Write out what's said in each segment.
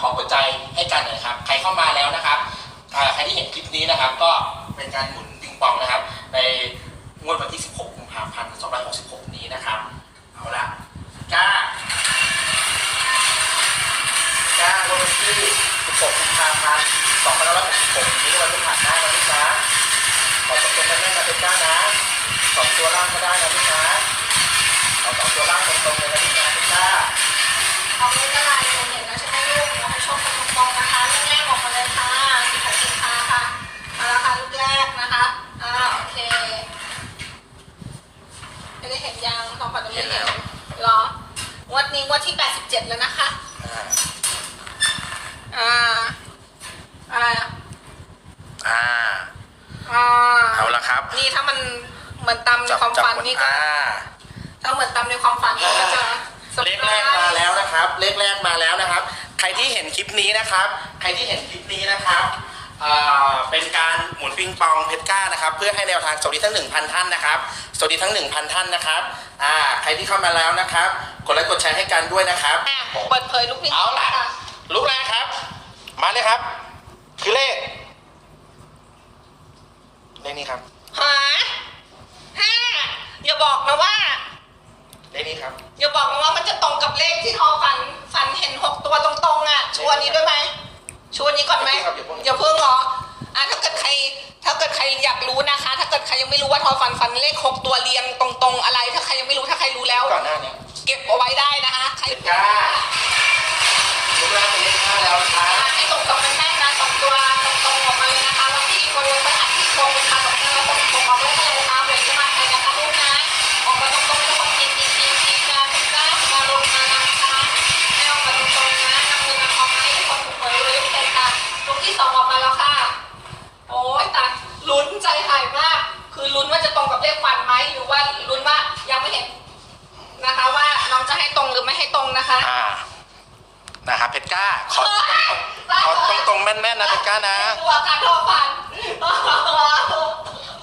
ขอหัวใจให้กันหน่อยนะครับ ใครเข้ามาแล้วนะครับใครที่เห็นคลิปนี้นะครับ ก็เป็นการหมุนปิงปองนะครับ ในงวดวันที่ 16 กุมภาพันธ์2566 นี้นะครับ เอาละก้าก้างวดวันที่ 16 กุมภาพันธ์2566 นี้วันที่ผ่านได้นะลูกนะขอตรงๆแน่นๆนะเป็นก้านะสองตัวล่างก็ได้นะลูกนะเอาสองตัวล่างตรงๆเลยนะลูกนะเป็นก้า เอาเรื่องอะไรหนูเห็นแล้วใช่ไหมลูกหนูให้โชคกันตรงๆนะคะเรื่องแรกออกมาเลยค่ะสิบหกสิงหาค่ะมาแล้วค่ะลูกแรกนะคะอ่าโอเคไม่ได้เห็นยังทองฝันยังไม่เห็นแล้วเหรองวันนี้งวันที่87แล้วนะคะอ่าอ่าอ่าอ่า อ่าเอาละครับ นี่ถ้ามันเหมือนตามในจับความจับฝันหมดนี่ก็อ่าถ้าเหมือนตามในความฝันก็จะ เลขแรกมาแล้วนะครับ เลขแรกมาแล้วนะครับ ใครที่เห็นคลิปนี้นะครับ ใครที่เห็นคลิปนี้นะครับอ่าเป็นการหมุนปิงปองเพชรก้านะครับ เพื่อให้แนวทางสวัสดีทั้ง 1,000 ท่านนะครับ สวัสดีทั้ง 1,000 ท่านนะครับอ่าใครที่เข้ามาแล้วนะครับ กดไลค์กดแชร์ให้กันด้วยนะครับ อะเปิดเผยลูกนี้เอาล่ะ ค่ะลูกแรกครับ มาเลยครับ คือเลข เลขนี้ครับ หาห้าอย่าบอกนะว่า เลขนี้ครับอย่าบอกนะว่ามันจะตรงกับเลขที่ทอฝันฝันเห็นหกตัวตรงๆอะชัวร์นี้ด้วยไหมชัวร์นี้ก่อนไหมครับอย่าเพิ่งอย่าเพิ่งเหรออะถ้าเกิดใคร ถ้าเกิดใครอยากรู้นะคะ ถ้าเกิดใครยังไม่รู้ว่าทอฝันฝันเลขหกตัวเรียงตรงๆ อะไร ถ้าใครยังไม่รู้ถ้าใครรู้แล้วก่อนหน้าเนี้เก็บเอาไว้ได้นะคะใครเลขก้าลูกแรกเป็นเลขห้าแล้วครับอะ เลขฝันไหมหรือว่าลุ้นว่ายังไม่เห็นนะคะว่าน้องจะให้ตรงหรือไม่ให้ตรงนะคะอ่านะครับเพชรก้าขอตรงๆขอตรงๆแม่นๆนะเพชรก้านะตัวการโทรฝัน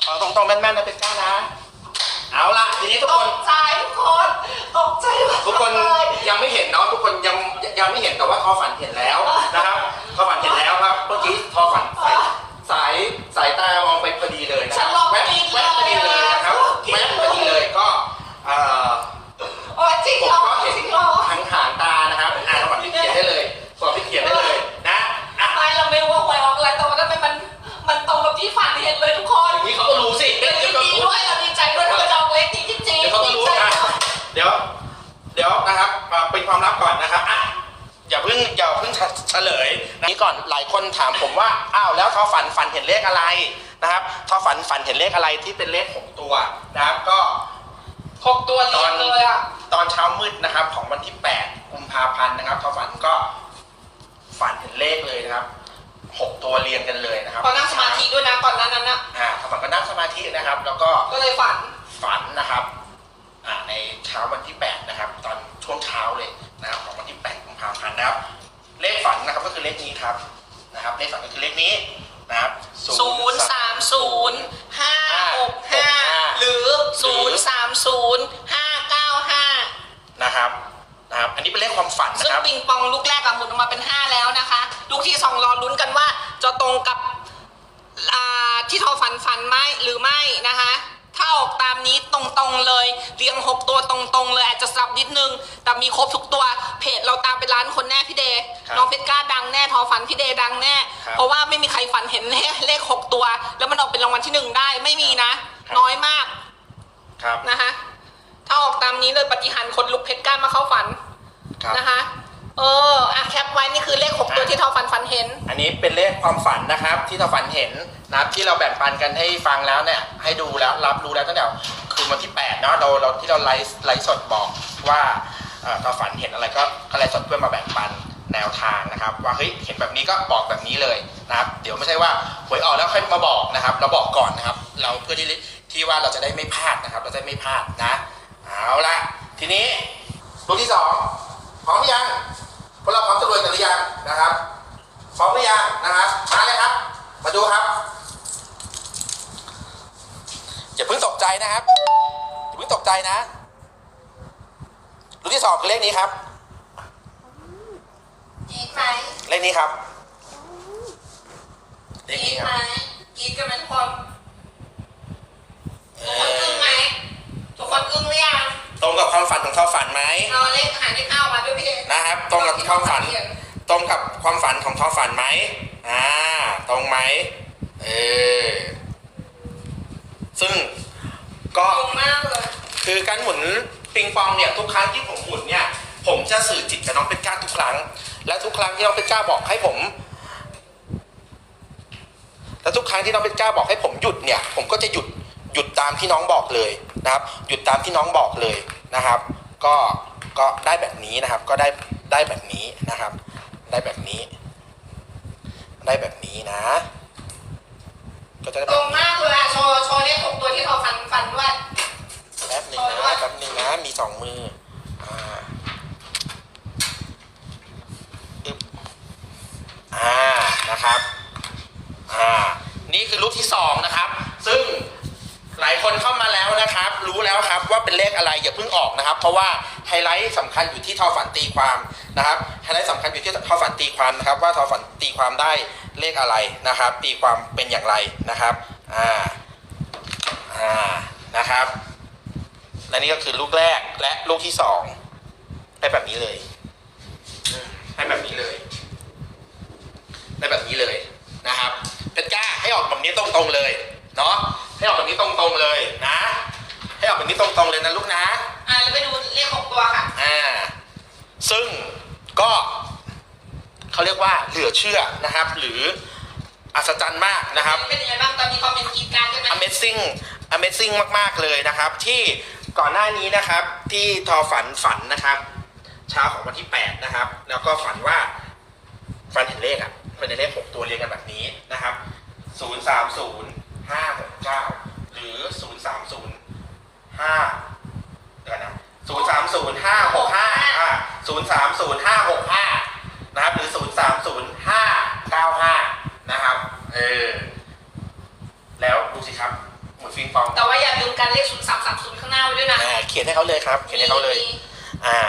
ขอตรงๆแม่นๆนะเพชรก้านะ เอาล่ะทีนี้ทุกตคน กใจทุกคนตกใจมากทุกคนเลยยังไม่เห็นเนาะทุกคนยังยังไม่เห็นแต่ว่าทอฝันเห็นแล้วนะครับทอฝันเห็นแล้วครับเมื่อกี้ทอฝันสายสายสายตามองไปพอดีเลยนะคฉัรันบลองแวบกินแวบพอดีเลยน นะนี่ก่อนหลายคนถามผมว่าอ้าวแล้วทอฝันฝันเห็นเลขอะไรนะครับทอฝันฝันเห็นเลขอะไรที่เป็นเลขหกตัวนะครับ ก็หกตัวเรียงเลยอะตอนเช้ามืดนะครับ ของวันที่8กุมภาพันธ์นะครับทอฝันก็ฝันเห็นเลขเลยนะครับหกตัวเรียงกันเลยนะครับพอนั่งสมาธิด้วยนะก่อนหนั้นนั้นนะอ่าทอฝันก็นั่งสมาธินะครับ แล้วก็ก็เลยฝันฝันนะครับอ่าในเช้าวันที่ 8 นะครับ ตอนช่วงเช้าเลยนะครับของวันที่8กุมภาพันธ์นะครับ เลขฝันนะครับก็คือเลขนี้ครับนะครับ เลขฝันก็คือเลขนี้นะครับศูนย์สามศูนย์ห้าหกห้าหรือศูนย์สามศูนย์ห้าเก้าห้านะครับนะครับ อันนี้เป็นเลขความฝันซึ่นะงครับ ปิงปองลูกแรกอะหมุนออกมาเป็น 5 แล้วนะคะ ลูกที่สองรอลุ้นกันว่าจะตรงกับอ่าที่ทอฝันฝันไหมหรือไม่นะคะ ถ้าออกตามนี้ตรงๆเลย เรียง 6 ตัวตรงๆเลย อาจจะสลับนิดนึง แต่มีครบทุกตัว เพจเราตามเป็นล้านคนแน่พี่เดย์ครับน้องเพชรกล้าดังแน่ทอฝันพี่เดย์ดังแน่ ครับเพราะว่าไม่มีใครฝันเห็นเลขเลข 6 ตัว แล้วมันออกเป็นรางวัลที่หนึ่งได้ไม่มีนะ ครับ น้อยมากครับ นะคะ ถ้าออกตามนี้เลยปฏิหารย์คนลุกเพชรกล้ามาเข้าฝันครับ นะคะ เอออะแคปไว้นี่คือเลขหกตัวที่เทอฝันฝันเห็น อันนี้เป็นเลขความฝันนะครับ ที่เราฝันเห็น นะครับที่เราแบ่งปันกันให้ฟังแล้วเนี่ยให้ดูแล้วรับรู้แล้วตั้งแต่คืนวันที่8เนาะเราเราที่เราไลฟ์ไลฟ์สดบอกว่าเอ่อเราฝันเห็นอะไรก็ก็ไลฟ์สดเพื่อมาแบ่งปันแนวทางนะครับ ว่าเฮ้ยเห็นแบบนี้ก็บอกแบบนี้เลยนะครับเดี๋ยวไม่ใช่ว่าหวยออกแล้วค่อยมาบอกนะครับ เราบอกก่อนนะครับ เราเพื่อที่ที่ว่าเราจะได้ไม่พลาดนะครับ เราจะไม่พลาดนะเอาละทีนี้ลูกที่สองพร้อมหรือยังพวกเราพร้อมจะรวยกันหรือยังนะครับพร้อมหรือยังนะครับมาเลยครับ มาดูครับ อย่าเพิ่งตกใจนะครับอย่าเพิ่งตกใจนะลูกที่สองคือเลขนี้ครับนี่คไหนเลขนี้ครับเลกขรีนี้ดคไหมรับกรีดกันเป็นคนเอทุกคนอึ้งอไหมทุกคนอึ้งหรือยังตรงกับความฝันของทอฝันไหมเราเลขหายเลขเก้ามาด้วยพี่เดชนะครับ ตรงกับที่ทอฝัน ตรงกับความฝันของทอฝันไหมอ่า ตรงไหมเออ ซึ่งก็งมากเลยคือการหมุนปิงปองเนี่ยทุกครั้งที่ผมหมุนเนี่ยผมจะสื่อจิตกับน้องเป็ดก้าทุกครั้ง และทุกครั้งที่น้องเป็ดก้าบอกให้ผม และทุกครั้งที่น้องเป็ดก้าบอกให้ผมหยุดเนี่ยผมก็จะหยุดหยุดตามที่น้องบอกเลยนะครับ หยุดตามที่น้องบอกเลยนะครับ ก็ก็ได้แบบนี้นะครับ ก็ได้ได้แบบนี้นะครับ ได้แบบนี้ ได้แบบนี้นะ ก็จะได้ตแบรบงมากเลยอะโชว์โชว์เลขหกตัวที่เราฟันฟันด้วยแป๊บหนึ่งนะแป๊บหนึ่งนะ มีสองมือ อ่าอึ๊บอ่า นะครับ อ่า นี่คือรูปที่สองนะครับ ซึ่งหลายคนเข้ามาแล้วนะครับ รู้แล้วครับว่าเป็นเลขอะไรอย่าเพิ่งออกนะครับ เพราะว่าไฮไลท์สำคัญอยู่ที่ทอฝันตีความนะครับไฮไลท์สำคัญอยู่ที่ทอฝันตีความนะครับ ว่าทอฝันตีความได้ เลขอะไรนะครับ ตีความเป็นอย่างไรนะครับอ่าอ่านะครับและนี่ก็คือลูกแรกและลูกที่สองได้แบบนี้เลยอืมให้แบบนี้เลยได้แบบนี้เลยนะครับเป็นกล้าให้ออกแบบนี้ตรงๆเลยเนาะให้ออกแบบนี้ตรงๆเลยนะ ให้ออกแบบนี้ตรงๆเลยนะลูกนะ อ่าแล้วไปดูเลขหกตัวค่ะ อ่า ซึ่งก็เขาเรียกว่า เหลือเชื่อนะครับ หรืออัศจรรย์มากนะครับ เป็นยังไงบ้างตอนนี้คอมเมนต์กรีดการใช่ไหม Amazing Amazing มาก ๆ เลยนะครับ ที่ก่อนหน้านี้นะครับที่ทอฝันฝันนะครับเช้าของวันที่ 8 นะครับ แล้วก็ฝันว่าฝันเห็นเลขอะเป็นเลข 6 ตัวเรียงกันแบบนี้นะครับ 0 3 0 5 6 9 หรือ 0 3 0 5เดี๋ยวก่อนนะ0 3 0 5 6 5อ่า0 3 0 5 6 5 นะครับหรือ 0 3 0 5 9 5 นะครับ เออ แล้วดูสิครับหมุนฟิงฟองแต่ว่าอย่าลืมการเลขศูนย์สามสามศูนย์ข้างหน้าไว้ด้วยนะอ่าเขียนให้เขาเลยครับ เขียนให้เขาเลยอ่า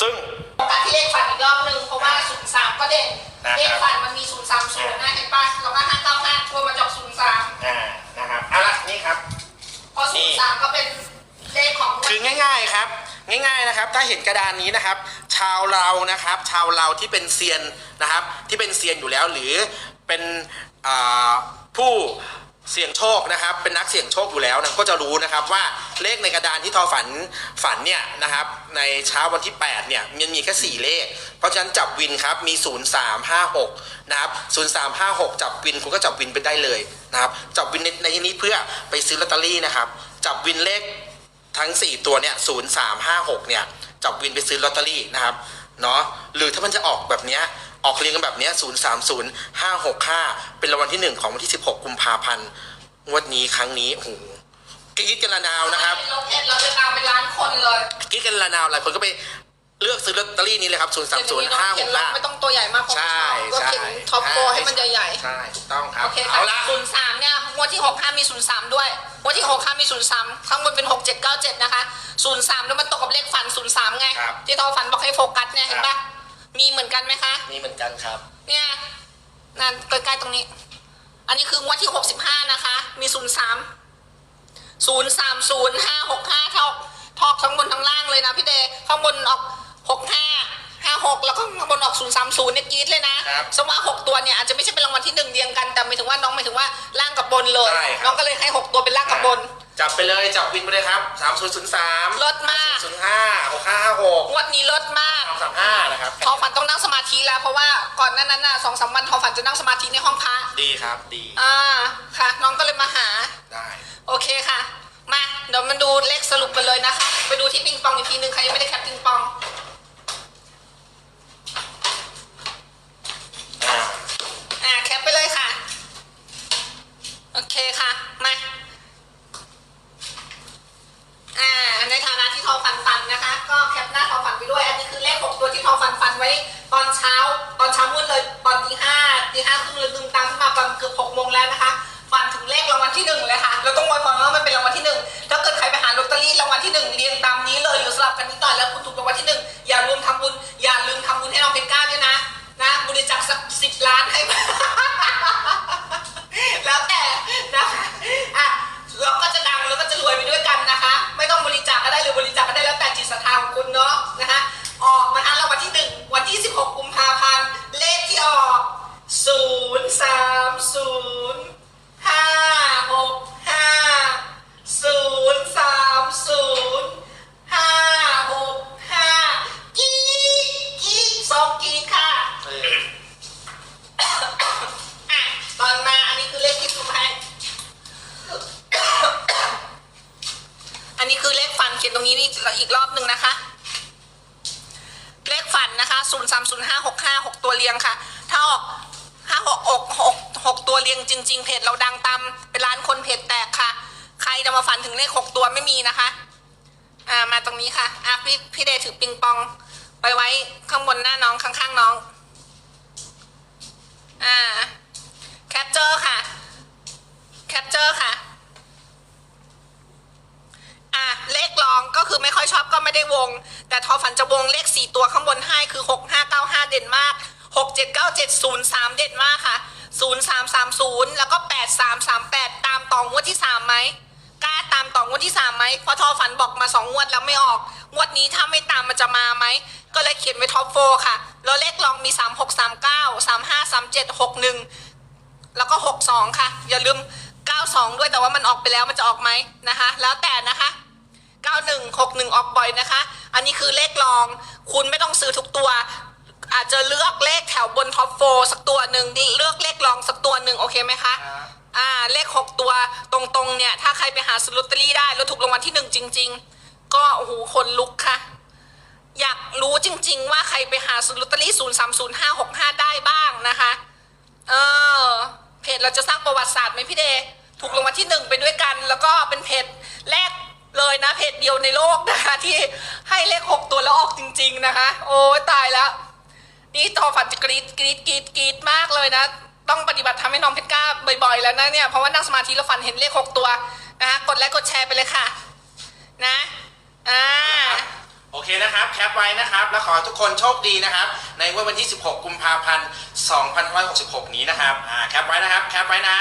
ซึ่ง โฟกัสที่เลขฝันอีกรอบหนึ่งเพราะว่าศูนย์สามก็เด่นนะครับ เลขฝันมันมีศูนย์สามศูนย์นะเห็นป่ะแล้วก็ห้าเก้าห้าตัวมาจากศูนย์สามอ่า นะครับเอาละนี่ครับ เพราะศูนย์สามก็เป็นเลขของ คือง่ายๆครับ ง่ายๆนะครับ ถ้าเห็นกระดานนี้นะครับ ชาวเรานะครับ ชาวเราที่เป็นเซียนนะครับ ที่เป็นเซียนอยู่แล้วหรือเป็นผู้เสี่ยงโชคนะครับ เป็นนักเสี่ยงโชคอยู่แล้วนะก็จะรู้นะครับว่าเลขในกระดานที่ทอฝันฝันเนี่ยนะครับ ในเช้าวันที่ 8 เนี่ยมันมีแค่ 4 เลข เพราะฉะนั้นจับวินครับมี 0 3 5 6 นะครับ 0 3 5 6 จับวินคุณก็จับวินไปได้เลยนะครับ จับวินในในที่นี้เพื่อไปซื้อลอตเตอรี่นะครับ จับวินเลขทั้ง 4 ตัวเนี่ย0 3 5 6 เนี่ย จับวินไปซื้อลอตเตอรี่นะครับเนาะหรือถ้ามันจะออกแบบเนี้ยออกเรียงกันแบบเนี้ย0 3 0 5 6 5เป็นรางวัลที่1ของวันที่16กุมภาพันธ์งวดนี้ครั้งนี้โอ้โหกรี๊ดกันระนาวนะครับเราเพจเราจะตามไปล้านคนเลยกรี๊ดกันระนาวหลายคนก็ไปเลือกซื้อลอตเตอรี่นี้เลยครับ0 3 0 5 6 5ไม่ต้องตัวใหญ่มากใช่ก็ใช่เขียนท็อปโฟให้มันใหญ่ใช่ถูกต้องครับๆโอเคค่ะเอาละศูนย์สามเนี่ย งวดที่หกห้ามีศูนย์สามด้วยงวดที่หกห้ามีศูนย์สามข้างบนเป็นหกเจ็ดเก้าเจ็ดนะคะศูนย์สามแล้วมันตกกับเลขฝันศูนย์สามไง ครับ ที่ทอฝันบอกให้โฟกัสเนี่ยเห็นปะมีเหมือนกันไหมคะมีเหมือนกันครับ เนี่ยนั่นใกล้ๆตรงนี้ อันนี้คืองวดที่หกสิบห้านะคะ มีศูนย์สามศูนย์สามศูนย์ห้าหกห้าเท่าทอกทั้งบนทั้งล่างเลยนะพี่เดย์ข้างบนออกหกห้าห้าหกแล้วก็ข้างบนออกศูนย์สามศูนย์เนี่ยกรีดเลยนะครับ สมมติว่าหกตัวเนี่ยอาจจะไม่ใช่เป็นรางวัล เลย ใช่ครับ น้องก็เลยให้หกตัวเป็นล่างกับบน จับไปเลยจับวินไปเลยครับ3 0 0 3เลิศมาก0 0 5 6 5 6งวดนี้เลิศมาก3 3 5นะครับ ทอฝันต้องนั่งสมาธิแล้ว เพราะว่าก่อนหน้านั้นน่ะสองสามวันทอฝันจะนั่งสมาธิในห้องพระดีครับดีอ่าค่ะ น้องก็เลยมาหา ได้โอเคค่ะ มา เดี๋ยวมาดูเลขสรุปกันเลยนะคะ ไปดูที่ปิงปองอีกทีหนึ่งใครยังไม่ได้แคปปิงปอง อ่า อ่าแคปไปเลยค่ะ โอเคค่ะ มาอ่าในฐานะที่ทอฟันฟันนะคะ ก็แคปหน้าทอฟันไปด้วย อันนี้คือเลขหกตัวที่ทอฟันฟันไว้ ตอนเช้า ตอนเช้ามืดเลยตอนตีห้าตีห้าครึ่งเลยลืมตามขึ้นมาตอนเกือบหกโมงแล้วนะคะฟันถึงเลขรางวัลที่หนึ่งเลยค่ะ เราต้องไว้พรว่ามันเป็นรางวัลที่หนึ่งถ้าเกิดใครไปหาลอตเตอรี่รางวัลที่หนึ่งเรียงตามนี้เลยหรือสลับกันนี้ก่อนแล้วคุณถูกรางวัลที่หนึ่งอย่าลืมทำบุญ อย่าลืมทำบุญให้น้องเพชรก้าด้วยนะ นะบุญล้านให้แล้ เลขฝันเขียนตรงนี้นี่อีกรอบหนึ่งนะคะ เลขฝันนะคะ0 3 0 5 6 5 6ตัวเรียงค่ะ ถ้าออกห้าหกอกหกหกตัวเรียงจริง ๆ เพจเราดังตามเป็นล้านคนเพจแตกค่ะ ใครจะมาฝันถึงเลขหกตัวไม่มีนะคะ อ่ามาตรงนี้ค่ะ อะพี่พี่เดถือปิงปอง ไปไว้ข้างบนหน้าน้องข้างๆน้อง อ่าแคปเจอร์ค่ะ แคปเจอร์ค่ะ อะ เลขรองก็คือไม่ค่อยชอบก็ไม่ได้ว ง แต่ทอฝันจะวงเลข4ตัวข้างบนให้คือ6 5 9 5เด่นมาก6 7 9 7 0 3เด่นมากค่ะ0 3 3 0แล้วก็8 3 3 8ตามต่องวดที่3ไหมกล้าตามต่องวดที่3ไหมเพราะทอฝันบอกมา2งวดแล้วไม่ออกงวดนี้ถ้าไม่ตามมันจะมาไหมก็เลยเขียนไว้ท็อปโฟค่ะแล้วเลขรองมี3 6 3 9 3 5 3 7 6 1แล้วก็62ค่ะ อย่าลืม92ด้วยแต่ว่ามันออกไปแล้วมันจะออกไหมนะคะ แล้วแต่นะคะ 91 61ออกบ่อยนะคะ อันนี้คือเลขรอง คุณไม่ต้องซื้อทุกตัว อาจจะเลือกเลขแถวบนท็อปโฟสักตัวหนึ่งเลือกเลขรองสักตัวหนึ่งโอเคไหมคะครับอ่า เลข 6 ตัวตรงๆ เนี่ย ถ้าใครไปหาซื้อลอตเตอรี่ได้แล้วถูกรางวัลที่หนึ่งจริง ๆ ก็โอ้โหคนลุกค่ะ อยากรู้จริง ๆ ว่าใครไปหาซื้อลอตเตอรี่0 3 0 5 6 5 ได้บ้างนะคะ เออ เพจเราจะสร้างประวัติศาสตร์ไหมพี่เดย์ถูกรางวัลที่หนึ่งไปด้วยกัน แล้วก็เป็นเพจแรก เลยนะเพจเดียวในโลกนะคะ ที่ให้เลขหกตัวแล้วออกจริง ๆนะคะ โอ้ยตายแล้ว นี่ทอฝันจะกรีดกรีดกรีดกรีดมากเลยนะ ต้องปฏิบัติทำให้น้องเพชรกล้าบ่อยๆแล้วนะเนี่ยเพราะว่านั่งสมาธิแล้วฝันเห็นเลขหกตัวนะคะกดไลค์กดแชร์ไปเลยค่ะ นะอ่าโอเคนะครับ แคปไว้นะครับ แล้วขอทุกคนโชคดีนะครับ ในวดวันที่ 16 กุมภาพันธ์ 2566 นี้นะครับอ่าแคปไว้นะครับ แคปไว้นะ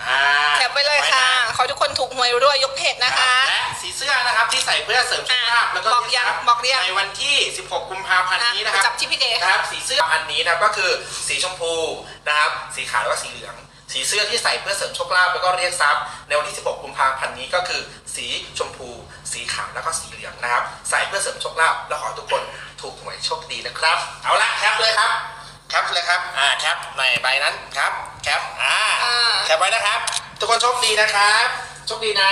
อ่าแคปไว้เลยค่ะ ขอให้ทุกคนถูกหวยด้วยยกเพจนะคะ และสีเสื้อนะครับที่ใส่เพื่อเสริมสุขภาพอะแล้วก็บอกยังเรีทรัพบอกยังในวันที่ 16 กุมภาพันธ์นี้นะครับจับที่พี่เดย์นะครับสีเสื้อพันนี้นะครับก็คือสีชมพูนะครับสีขาวแล้วก็สีเหลือง สีเสื้อที่ใส่เพื่อเสริมโชคลาภแล้วก็เรียกทรัพย์ในวันที่ 16 กุมภาพันธ์นี้ก็คือ สีชมพู สีขาวแล้วก็สีเหลืองนะครับ ใส่เพื่อเสริมโชคลาภแล้วขอให้ทุกคนถูกหวยโชคดีนะครับ เอาละแคปเลยครับ แคปเลยครับ อ่าแคปในใบนั้นครับ แคป อ่า อ่า แคปไว้นะครับ ทุกคนโชคดีนะครับ โชคดีนะ